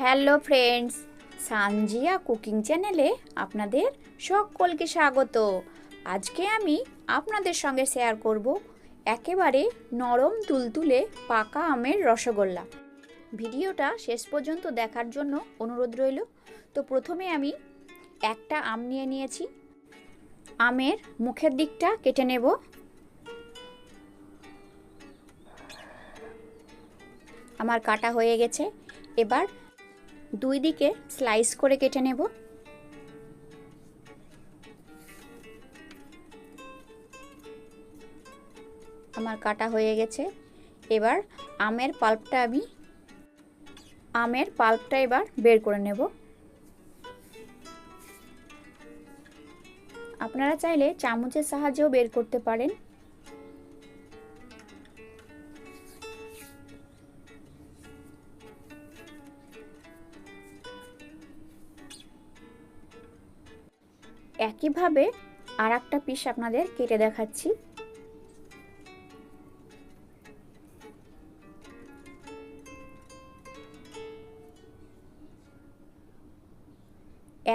Hello friends, Sanjia cooking চ্যানেলে আপনাদের সকলকে স্বাগত। আজকে আমি আপনাদের সঙ্গে শেয়ার করব একেবারে নরম তুলতুলে পাকা আমের রসগোল্লা। ভিডিওটা শেষ পর্যন্ত দেখার জন্য অনুরোধ রইল। তো প্রথমে আমি একটা আম নিয়ে নিয়েছি। আমের মুখের দিকটা কেটে নেব। আমার কাটা হয়ে গেছে। এবার দুই দিকে স্লাইস করে কেটে নেব। আমার কাটা হয়ে গেছে। এবার আমের পাল্পটা আমি, আমের পাল্পটা এবার বের করে নেব। আপনারা চাইলে চামচের সাহায্যেও বের করতে পারেন। একইভাবে আর একটা পিস আপনাদের কেটে দেখাচ্ছি।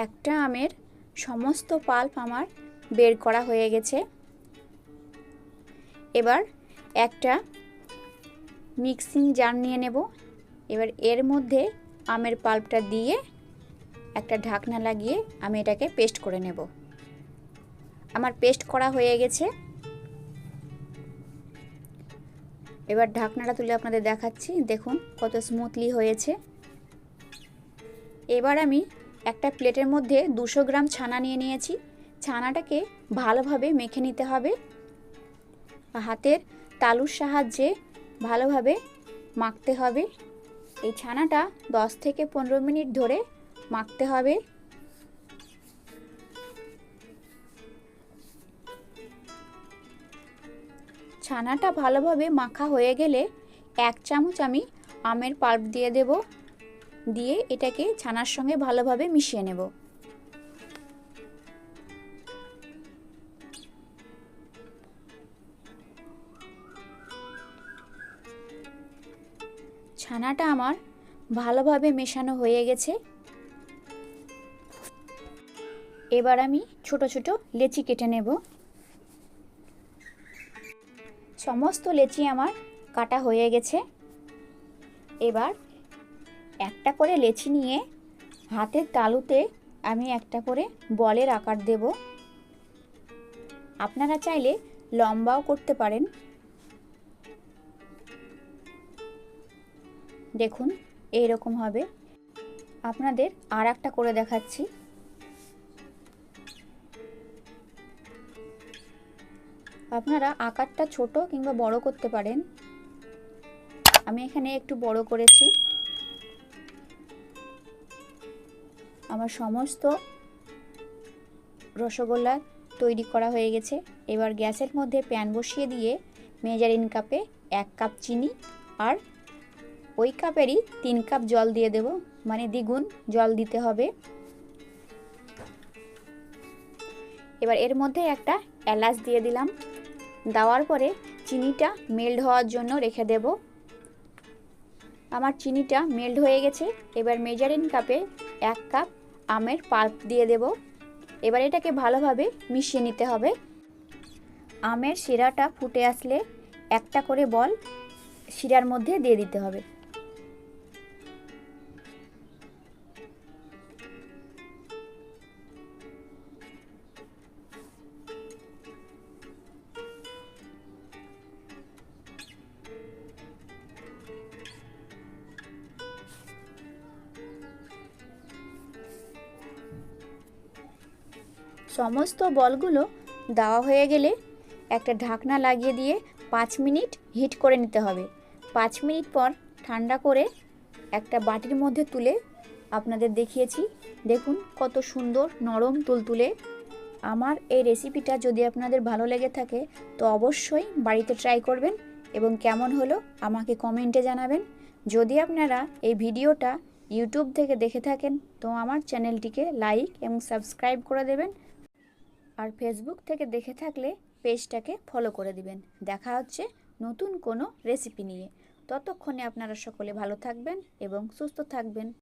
একটা আমের সমস্ত পাল্প আমার বের করা হয়ে গেছে। এবার একটা মিক্সিং জার নিয়ে নেব। এবার এর মধ্যে আমের পাল্পটা দিয়ে একটা ঢাকনা লাগিয়ে আমি এটাকে পেস্ট করে নেব। আমার পেস্ট করা হয়ে গেছে। এবার ঢাকনাটা তুলে আপনাদের দেখাচ্ছি। দেখুন কত স্মুথলি হয়েছে। এবার আমি একটা প্লেটের মধ্যে দুশো গ্রাম ছানা নিয়ে নিয়েছি। ছানাটাকে ভালোভাবে মেখে নিতে হবে। হাতের তালুর সাহায্যে ভালোভাবে মাখতে হবে। এই ছানাটা দশ থেকে পনেরো মিনিট ধরে মাখতে হবে। ছানাটা ভালোভাবে মাখা হয়ে গেলে এক চামচ আমি আমের পাল্প দিয়ে দেব। দিয়ে এটাকে ছানার সঙ্গে ভালোভাবে মিশিয়ে নেব। ছানাটা আমার ভালোভাবে মেশানো হয়ে গেছে। এবার আমি ছোট ছোট লেচি কেটে নেব। সমস্ত লেচি আমার কাটা হয়ে গেছে। এবার একটা করে লেচি নিয়ে হাতের তালুতে আমি একটা করে বলের আকার দেব। আপনারা চাইলে লম্বাও করতে পারেন। দেখুন, এইরকম হবে। আপনাদের আর একটা করে দেখাচ্ছি। আপনারা আকারটা ছোট কিংবা বড় করতে পারেন। আমি এখানে একটু বড় করেছি। আমার সমস্ত রসগোল্লা তৈরি করা হয়ে গেছে। এবার গ্যাসের মধ্যে প্যান বসিয়ে দিয়ে মেজারিন কাপে এক কাপ চিনি আর ওই কাপেরই তিন কাপ জল দিয়ে দেব। মানে দ্বিগুণ জল দিতে হবে। এবার এর মধ্যে একটা এলাচ দিয়ে দিলাম। দেওয়ার পরে চিনিটা মেল্ট হওয়ার জন্য রেখে দেব। আমার চিনিটা মেল্ট হয়ে গেছে। এবার মেজারিন কাপে এক কাপ আমের পাল্প দিয়ে দেব। এবার এটাকে ভালোভাবে মিশিয়ে নিতে হবে। আমের শিরাটা ফুটে আসলে একটা করে বল শিরার মধ্যে দিয়ে দিতে হবে। সমস্ত বলগুলো দেওয়া হয়ে গেলে একটা ঢাকনা লাগিয়ে দিয়ে পাঁচ মিনিট হিট করে নিতে হবে। পাঁচ মিনিট পর ঠান্ডা করে একটা বাটির মধ্যে তুলে আপনাদের দেখিয়েছি। দেখুন কত সুন্দর নরম তুলতুলে। আমার এই রেসিপিটা যদি আপনাদের ভালো লেগে থাকে, তো অবশ্যই বাড়িতে ট্রাই করবেন এবং কেমন হলো আমাকে কমেন্টে জানাবেন। যদি আপনারা এই ভিডিওটা ইউটিউব থেকে দেখে থাকেন, তো আমার চ্যানেলটিকে লাইক এবং সাবস্ক্রাইব করে দেবেন। আর ফেসবুক থেকে দেখে থাকলে পেজটাকে ফলো করে দিবেন। দেখা হচ্ছে নতুন কোনো রেসিপি নিয়ে। ততক্ষণে আপনারা সকলে ভালো থাকবেন এবং সুস্থ থাকবেন।